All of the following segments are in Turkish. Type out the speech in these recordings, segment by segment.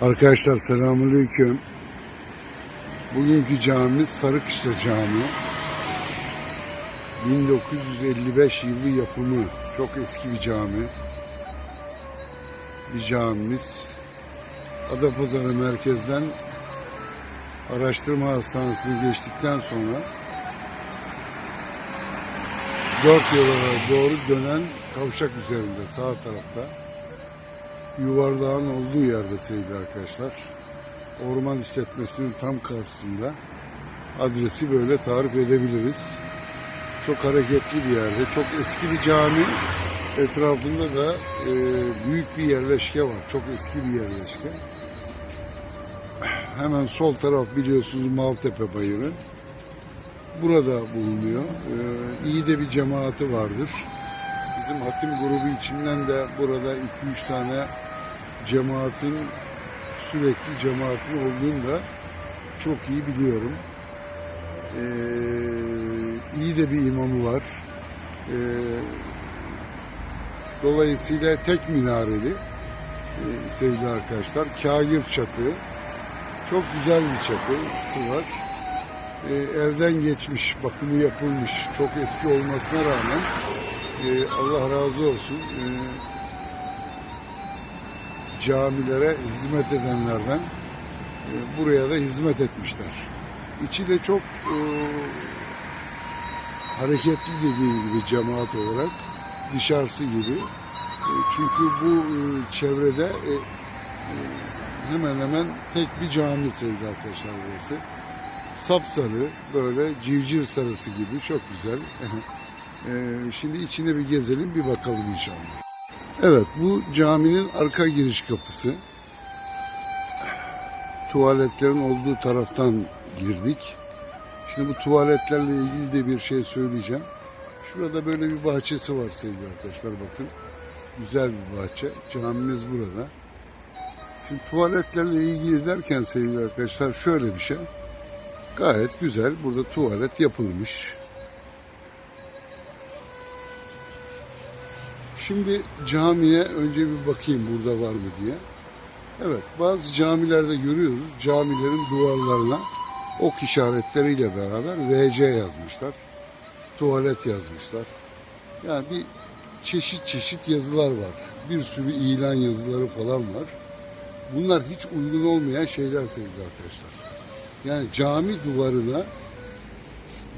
Arkadaşlar selamünaleyküm. Bugünkü camimiz Sarıkışla Camii. 1955 yılı yapımı. Çok eski bir cami. Bir camimiz. Adapazarı merkezden araştırma hastanesini geçtikten sonra dört yola doğru dönen kavşak üzerinde sağ tarafta yuvarlağın olduğu yerde sevgili arkadaşlar. Orman işletmesinin tam karşısında adresi böyle tarif edebiliriz. Çok hareketli bir yerde, çok eski bir cami. Etrafında da e, büyük bir yerleşke var. Çok eski bir yerleşke. Hemen sol taraf biliyorsunuz Maltepe Bayırı. Burada bulunuyor. E, iyi de bir cemaati vardır. Bizim hatim grubu içinden de burada 2-3 tane cemaatin sürekli cemaatin olduğunu da çok iyi biliyorum. Ee, iyi de bir imamı var. Ee, dolayısıyla tek minareli e, sevgili arkadaşlar. Kagir çatı. Çok güzel bir çatısı var. Ee, elden geçmiş, bakımı yapılmış. Çok eski olmasına rağmen e, Allah razı olsun. E, camilere hizmet edenlerden e, buraya da hizmet etmişler. İçi de çok e, hareketli dediğim gibi cemaat olarak dışarısı gibi. E, çünkü bu e, çevrede e, e, hemen hemen tek bir cami sevgili arkadaşlar burası. Sapsarı böyle civciv sarısı gibi çok güzel. E, şimdi içine bir gezelim bir bakalım inşallah. Evet bu caminin arka giriş kapısı. Tuvaletlerin olduğu taraftan girdik. Şimdi bu tuvaletlerle ilgili de bir şey söyleyeceğim. Şurada böyle bir bahçesi var sevgili arkadaşlar bakın. Güzel bir bahçe. Camimiz burada. Şimdi tuvaletlerle ilgili derken sevgili arkadaşlar şöyle bir şey. Gayet güzel. Burada tuvalet yapılmış. Şimdi camiye önce bir bakayım burada var mı diye. Evet bazı camilerde görüyoruz camilerin duvarlarına ok işaretleriyle beraber VC yazmışlar. Tuvalet yazmışlar. Yani bir çeşit çeşit yazılar var. Bir sürü ilan yazıları falan var. Bunlar hiç uygun olmayan şeyler sevgili arkadaşlar. Yani cami duvarına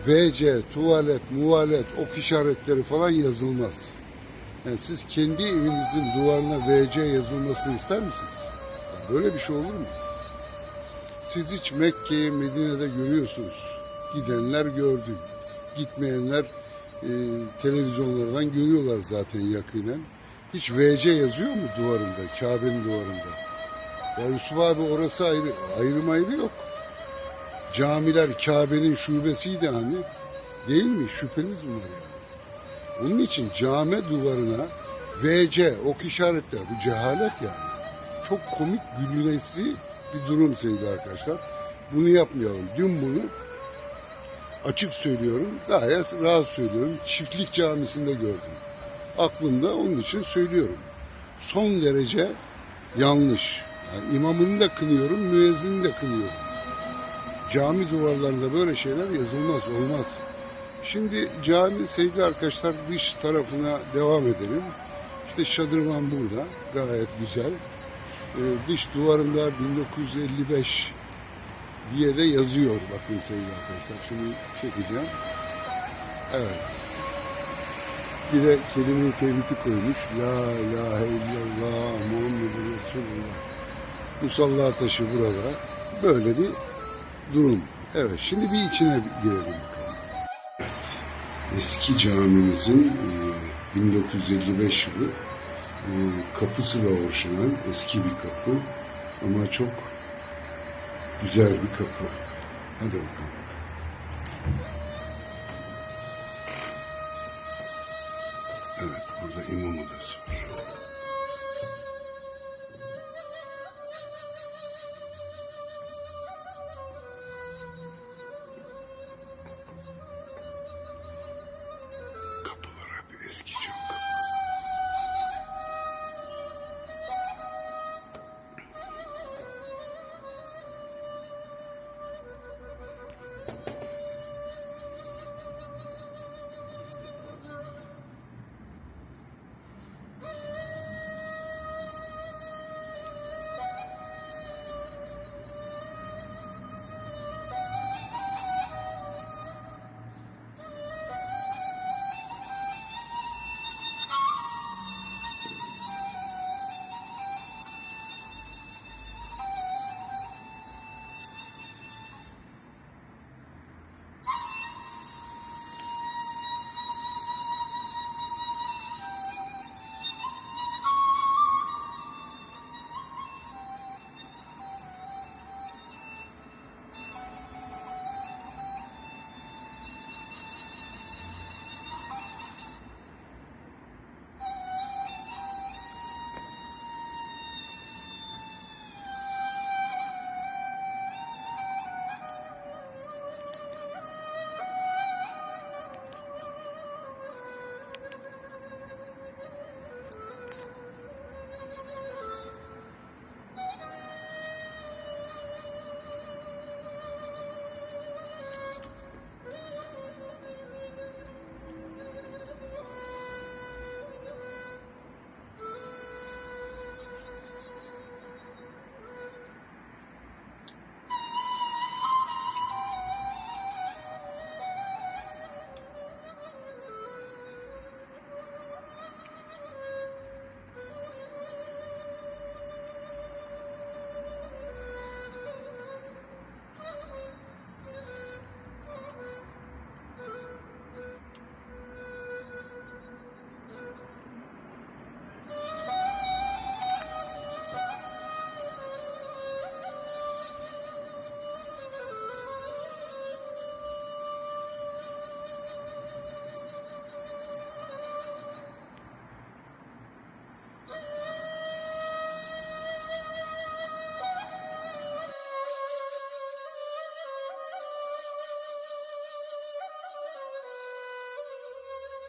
VC, tuvalet, muvalet, ok işaretleri falan yazılmaz. Yani siz kendi evinizin duvarına VC yazılmasını ister misiniz? Böyle bir şey olur mu? Siz hiç Mekke'yi, Medine'de görüyorsunuz. Gidenler gördü. Gitmeyenler e, televizyonlardan görüyorlar zaten yakinen. Hiç VC yazıyor mu duvarında, Kabe'nin duvarında? Ya Yusuf abi orası ayrı, ayrım ayrı yok. Camiler Kabe'nin şubesiydi hani. Değil mi? Şüpheniz mi var yani? Onun için cami duvarına VC ok işaretler bu cehalet yani. Çok komik gülünesi bir durum sevgili arkadaşlar. Bunu yapmayalım. Dün bunu açık söylüyorum, gayet rahat söylüyorum. Çiftlik camisinde gördüm. Aklımda onun için söylüyorum. Son derece yanlış. Yani imamını da kınıyorum, müezzini de kınıyorum. Cami duvarlarında böyle şeyler yazılmaz, olmaz. Şimdi cami sevgili arkadaşlar dış tarafına devam edelim. İşte şadırvan burada. Gayet güzel. Ee, dış duvarında 1955 diye de yazıyor. Bakın sevgili arkadaşlar. Şimdi çekeceğim. Evet. Bir de kelime-i tevhidi koymuş. La ilahe illallah Muhammedur Resulullah. Musalla taşı burada. Böyle bir durum. Evet şimdi bir içine girelim eski camimizin e, 1955 yılı e, kapısı da orijinal, eski bir kapı ama çok güzel bir kapı. Hadi bakalım. Evet, burada imam odası var.